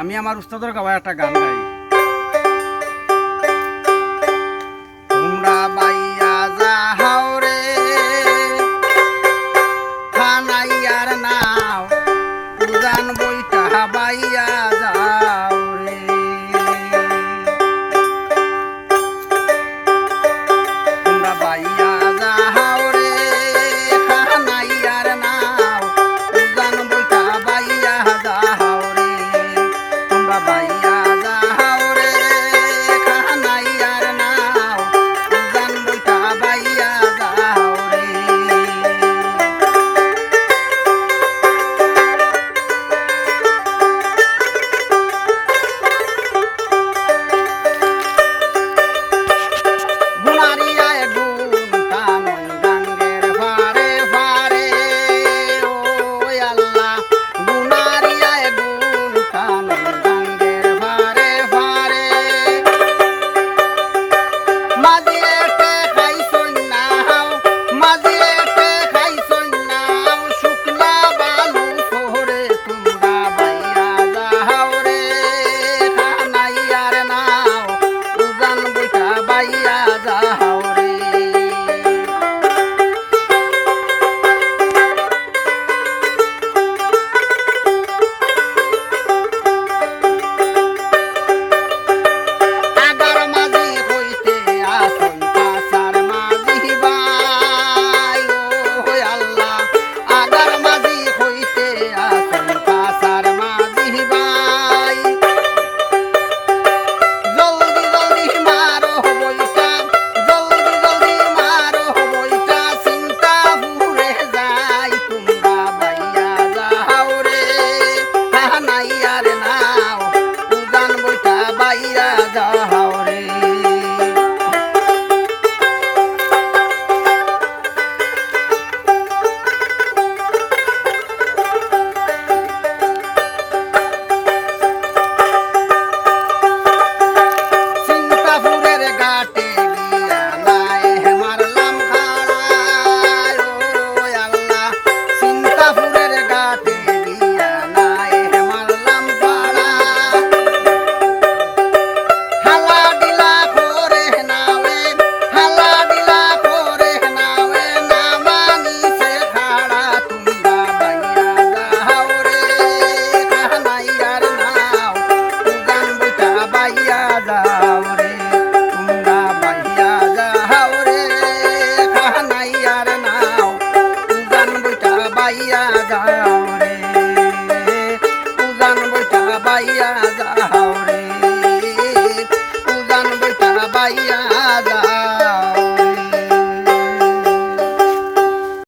আমি আমার উস্তাদের গাওয়া একটা গান গাই। 哎呀！